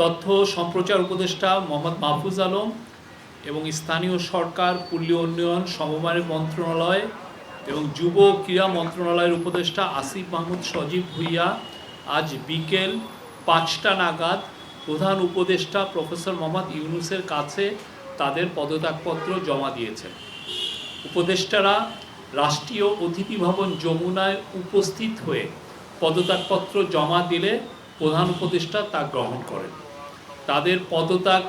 তথ্য সম্প্রচার উপদেষ্টা মোহাম্মদ মাহফুজ আলম এবং স্থানীয় সরকার পল্লী উন্নয়ন, সমবায় মন্ত্রণালয় এবং যুব ক্রীড়া মন্ত্রণালয়ের উপদেষ্টা আসিফ মাহমুদ সজীব ভুইয়া আজ বিকেল পাঁচটা নাগাদ প্রধান উপদেষ্টা প্রফেসর মোহাম্মদ ইউনুসের কাছে তাদের পদত্যাগপত্র জমা দিয়েছেন। উপদেষ্টারা রাষ্ট্রীয় অতিথি ভবন যমুনায় উপস্থিত হয়ে পদত্যাগপত্র জমা দিলে প্রধান উপদেষ্টা তা গ্রহণ করেন। তাদের পদত্যাগ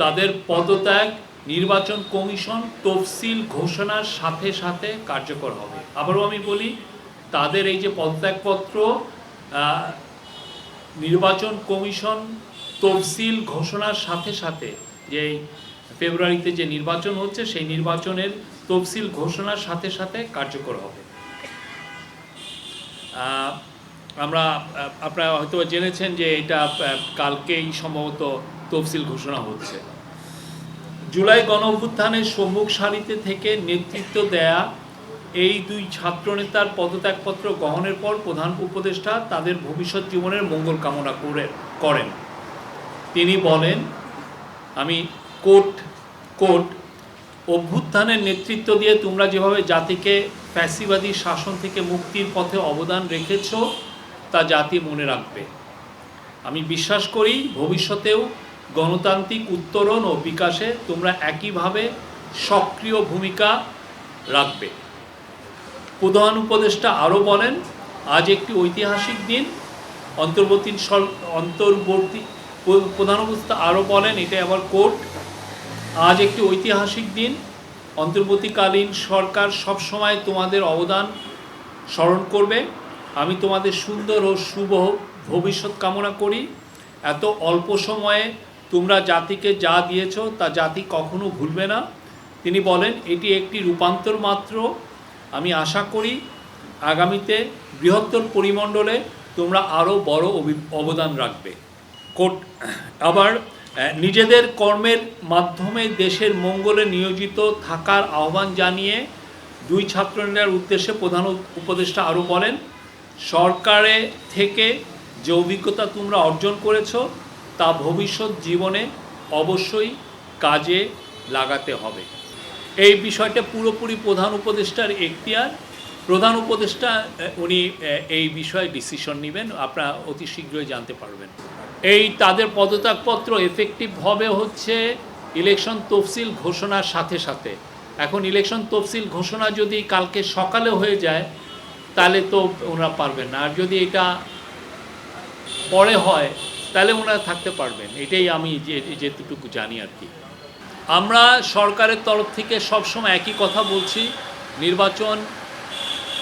তাদের পদত্যাগ নির্বাচন কমিশন তফসিল ঘোষণার সাথে সাথে কার্যকর হবে। আবারও আমি বলি, তাদের এই যে পদত্যাগপত্র নির্বাচন কমিশন তফসিল ঘোষণার সাথে সাথে যে ফেব্রুয়ারিতে যে নির্বাচন হচ্ছে, সেই নির্বাচনের তফসিল ঘোষণার সাথে সাথে কার্যকর হবে। আমরা আপনারা হয়তো জেনেছেন যে এটা কালকেই সম্ভবত তফসিল ঘোষণা হচ্ছে। জুলাই গণ অভ্যুত্থানের সম্মুখ সারিতে থেকে নেতৃত্ব দেয়া এই দুই ছাত্রনেতার পদত্যাগপত্র গ্রহণের পর প্রধান উপদেষ্টা তাদের ভবিষ্যৎ জীবনের মঙ্গল কামনা করে, করেন। তিনি বলেন, আমি কোট কোট, অভ্যুত্থানের নেতৃত্ব দিয়ে তোমরা যেভাবে জাতিকে ফ্যাসিবাদী শাসন থেকে মুক্তির পথে অবদান রেখেছ তা জাতি মনে রাখবে। আমি বিশ্বাস করি ভবিষ্যতেও গণতান্ত্রিক উত্তরণ ও বিকাশে তোমরা একইভাবে সক্রিয় ভূমিকা রাখবে। প্রধান উপদেষ্টা আরও বলেন, আজ একটি ঐতিহাসিক দিন। অন্তর্বর্তী অন্তর্বর্তী প্রধান উপদেষ্টা আরও বলেন এটা আবার কোর্ট, আজ একটি ঐতিহাসিক দিন। অন্তর্বর্তীকালীন সরকার সবসময় তোমাদের অবদান স্মরণ করবে। আমি তোমাদের সুন্দর ও শুভ ভবিষ্যৎ কামনা করি। এত অল্প সময়ে তোমরা জাতিকে যা দিয়েছ তা জাতি কখনো ভুলবে না। তিনি বলেন, এটি একটি রূপান্তর মাত্র। আমি আশা করি, আগামীতে বৃহত্তর পরিমণ্ডলে তোমরা আরও বড় অবি- অবদান রাখবে। কোট, আবার নিজেদের কর্মের মাধ্যমে দেশের মঙ্গলে নিয়োজিত থাকার আহ্বান জানিয়ে দুই ছাত্র ছাত্রনেতার উদ্দেশ্যে প্রধান উপদেষ্টা আরও বলেন সরকারে থেকে যে অভিজ্ঞতা তোমরা অর্জন করেছ, তা ভবিষ্যৎ জীবনে অবশ্যই কাজে লাগাতে হবে। এই বিষয়টা পুরোপুরি প্রধান উপদেষ্টার এখতিয়ার। প্রধান উপদেষ্টা উনি এই বিষয়ে ডিসিশন নেবেন। আপনারা অতি শীঘ্রই জানতে পারবেন। এই তাদের পদত্যাগপত্র এফেক্টিভ হবে হচ্ছে ইলেকশন তফসিল ঘোষণার সাথে সাথে। এখন ইলেকশন তফসিল ঘোষণা যদি কালকে সকালে হয়ে যায় তাহলে তো ওনারা পারবেন না। আর যদি এটা পরে হয়, তাহলে ওনারা থাকতে পারবেন। এটাই আমি যে, যেটুকু জানি আর কি। আমরা সরকারের তরফ থেকে সবসময় একই কথা বলছি, নির্বাচন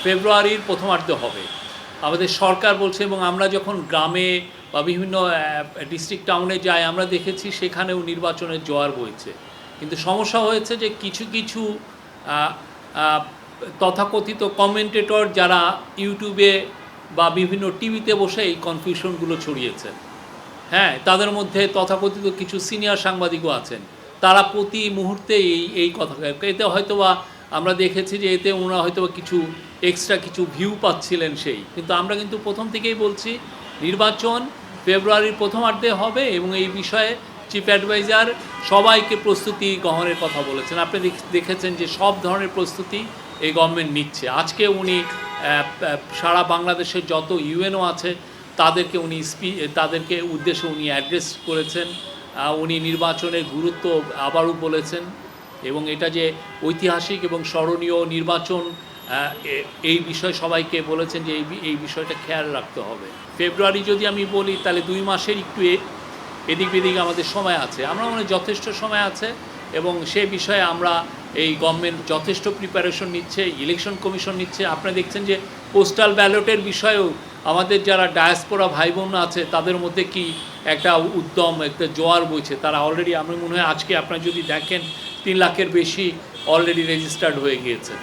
ফেব্রুয়ারির প্রথমার্ধে হবে। আমাদের সরকার বলছে এবং আমরা যখন গ্রামে বা বিভিন্ন ডিস্ট্রিক্ট টাউনে যাই, আমরা দেখেছি সেখানেও নির্বাচনের জোয়ার বইছে। কিন্তু সমস্যা হয়েছে যে কিছু কিছু তথাকথিত কমেন্টেটর যারা ইউটিউবে বা বিভিন্ন টিভিতে বসে এই কনফিউশনগুলো ছড়িয়েছেন হ্যাঁ তাদের মধ্যে তথাকথিত কিছু সিনিয়র সাংবাদিকও আছেন। তারা প্রতি মুহূর্তে এই এই কথা এতে হয়তোবা আমরা দেখেছি যে এতে ওনারা হয়তোবা কিছু এক্সট্রা কিছু ভিউ পাচ্ছিলেন সেই। কিন্তু আমরা কিন্তু প্রথম থেকেই বলছি, নির্বাচন ফেব্রুয়ারির প্রথমার্ধে হবে এবং এই বিষয়ে চিফ অ্যাডভাইজার সবাইকে প্রস্তুতি গ্রহণের কথা বলেছেন। আপনি দেখ- দেখেছেন যে সব ধরনের প্রস্তুতি এই গভর্নমেন্ট নিচ্ছে। আজকে উনি সারা বাংলাদেশের যত ইউএনও আছে, তাদেরকে উনি স্পি, তাদেরকে উদ্দেশ্যে উনি অ্যাড্রেস করেছেন। উনি নির্বাচনের গুরুত্ব আবারও বলেছেন এবং এটা যে ঐতিহাসিক এবং স্মরণীয় নির্বাচন এই বিষয়ে সবাইকে বলেছেন যে এই এই বিষয়টা খেয়াল রাখতে হবে। ফেব্রুয়ারি যদি আমি বলি, তাহলে দুই মাসের একটু এদিক বেদিক আমাদের সময় আছে। আমরা মনে যথেষ্ট সময় আছে এবং সে বিষয়ে আমরা এই গভর্নমেন্ট যথেষ্ট প্রিপারেশন নিচ্ছে ইলেকশন কমিশন নিচ্ছে। আপনারা দেখছেন যে পোস্টাল ব্যালটের বিষয়েও আমাদের যারা ডায়াসপোরা ভাই বোন আছে, তাদের মধ্যে কি একটা উদ্যম, একটা জোয়ার বইছে। তারা অলরেডি আমার মনে হয় আজকে আপনারা যদি দেখেন, তিন লাখের বেশি অলরেডি রেজিস্টার্ড হয়ে গিয়েছে।